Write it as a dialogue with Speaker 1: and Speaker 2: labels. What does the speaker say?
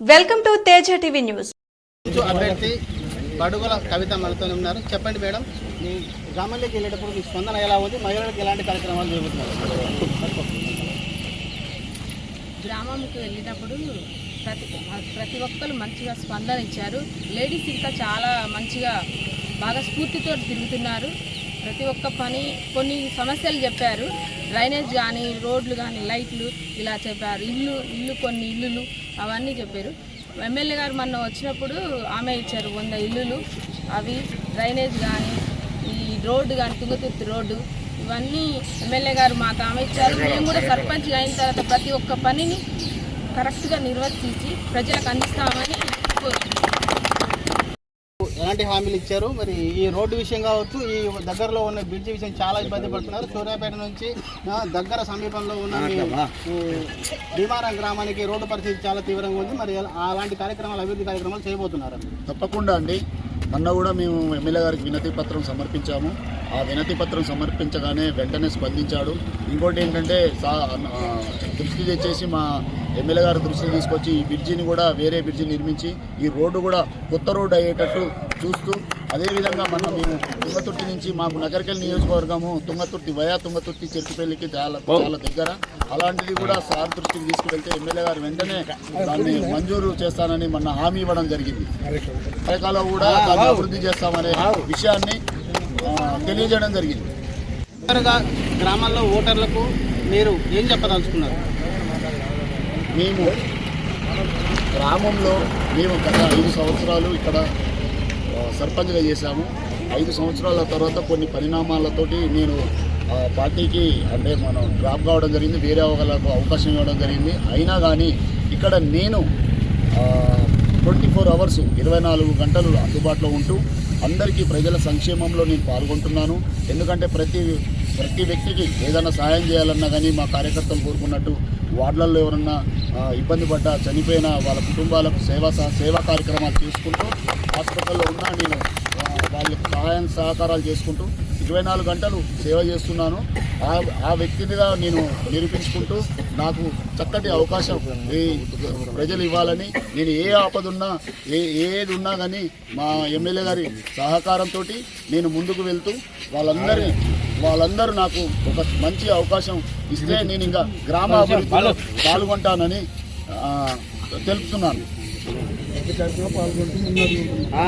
Speaker 1: Welcome to Teja TV news.
Speaker 2: అభ్యర్థి బడుగుల కవిత మనతో ఉన్నారు. చెప్పండి మేడం మీ గ్రామంలోకి వెళ్ళేటప్పుడు మీ స్పందన ఎలా ఉంది? మహిళలకు ఎలాంటి కార్యక్రమాలు జరుగుతున్నారు
Speaker 3: గ్రామంకి వెళ్ళినప్పుడు ప్రతి ప్రతి ఒక్కరు మంచిగా స్పందన ఇచ్చారు. లేడీస్ ఇంకా చాలా మంచిగా బాగా స్ఫూర్తితో తిరుగుతున్నారు. ప్రతి ఒక్క పని కొన్ని సమస్యలు చెప్పారు. డ్రైనేజ్ కానీ రోడ్లు కానీ లైట్లు ఇలా చెప్పారు. ఇల్లు ఇల్లు కొన్ని ఇల్లులు అవన్నీ చెప్పారు. ఎమ్మెల్యే గారు మొన్న వచ్చినప్పుడు ఆమె ఇచ్చారు వంద ఇల్లులు. అవి డ్రైనేజ్ కానీ ఈ రోడ్డు కానీ తుంగతుర్తి రోడ్డు ఇవన్నీ ఎమ్మెల్యే గారు మాకు ఆమె ఇచ్చారు. మేము కూడా సర్పంచ్ అయిన తర్వాత ప్రతి ఒక్క పనిని కరెక్ట్గా నిర్వర్తించి ప్రజలకు అందిస్తామని
Speaker 2: ఎలాంటి హామీలు ఇచ్చారు? మరి ఈ రోడ్డు విషయం కావచ్చు ఈ దగ్గరలో ఉన్న బ్రిడ్జి విషయం చాలా ఇబ్బంది పడుతున్నారు. సూర్యాపేట నుంచి దగ్గర సమీపంలో ఉన్న భీమారం గ్రామానికి రోడ్డు పరిస్థితి చాలా తీవ్రంగా ఉంది. మరి అలాంటి కార్యక్రమాలు అభివృద్ధి కార్యక్రమాలు చేయబోతున్నారు?
Speaker 4: తప్పకుండా అండి. మొన్న కూడా మేము ఎమ్మెల్యే గారికి వినతి పత్రం సమర్పించాము. ఆ వినతి పత్రం సమర్పించగానే వెంటనే స్పందించాడు. ఇంకోటి ఏంటంటే దృష్టి తెచ్చేసి మా ఎమ్మెల్యే గారి దృష్టికి తీసుకొచ్చి ఈ బ్రిడ్జిని కూడా వేరే బ్రిడ్జి నిర్మించి ఈ రోడ్డు కూడా కొత్త రోడ్డు అయ్యేటట్టు చూస్తూ అదేవిధంగా మన మేము తుంగతుర్తి నుంచి మాకు నగరికల్ నియోజకవర్గము తుంగతుర్తి వయా తుంగతుర్తి చెరుకుపల్లికి చాలా చాలా దగ్గర. అలాంటిది కూడా సార్ దృష్టికి తీసుకువెళ్తే ఎమ్మెల్యే గారు వెంటనే దాన్ని మంజూరు చేస్తానని మొన్న హామీ ఇవ్వడం జరిగింది. పథకాలు కూడా దాన్ని అభివృద్ధి చేస్తామనే విషయాన్ని తెలియజేయడం జరిగింది.
Speaker 2: గ్రామాల్లో ఓటర్లకు మీరు ఏం చెప్పదలుచుకున్నారు?
Speaker 4: మేము గ్రామంలో మేము గత ఐదు సంవత్సరాలు ఇక్కడ సర్పంచ్గా చేశాము. ఐదు సంవత్సరాల తర్వాత కొన్ని పరిణామాలతోటి నేను పార్టీకి అంటే మనం డ్రాప్ కావడం జరిగింది వేరే ఒకళ్ళకు అవకాశం ఇవ్వడం జరిగింది. అయినా కానీ ఇక్కడ నేను ట్వంటీ ఫోర్ అవర్స్ ఇరవై నాలుగు గంటలు అందుబాటులో ఉంటూ అందరికీ ప్రజల సంక్షేమంలో నేను పాల్గొంటున్నాను. ఎందుకంటే ప్రతి ప్రతి వ్యక్తికి ఏదైనా సహాయం చేయాలన్నా కానీ మా కార్యకర్తలు కోరుకున్నట్టు వార్డులలో ఎవరన్నా ఇబ్బంది పడ్డా చనిపోయిన వాళ్ళ కుటుంబాలకు సేవా సహ- సేవా కార్యక్రమాలు చేసుకుంటూ హాస్పిటల్లో ఉన్నా నేను వాళ్ళకి సహాయం సహకారాలు చేసుకుంటూ ఇరవై నాలుగు గంటలు సేవ చేస్తున్నాను. ఆ ఆ వ్యక్తినిగా నేను నిరూపించుకుంటూ నాకు చక్కటి అవకాశం ఈ ప్రజలు ఇవ్వాలని నేను ఏ ఆపద ఉన్నా ఏ ఏది ఉన్నా కానీ మా ఎమ్మెల్యే గారి సహకారంతో నేను ముందుకు వెళ్తూ వాళ్ళందరినీ వాళ్ళందరూ నాకు ఒక మంచి అవకాశం ఇస్తే నేను ఇంకా గ్రామ అభివృద్ధిలో పాల్గొంటానని ఆ,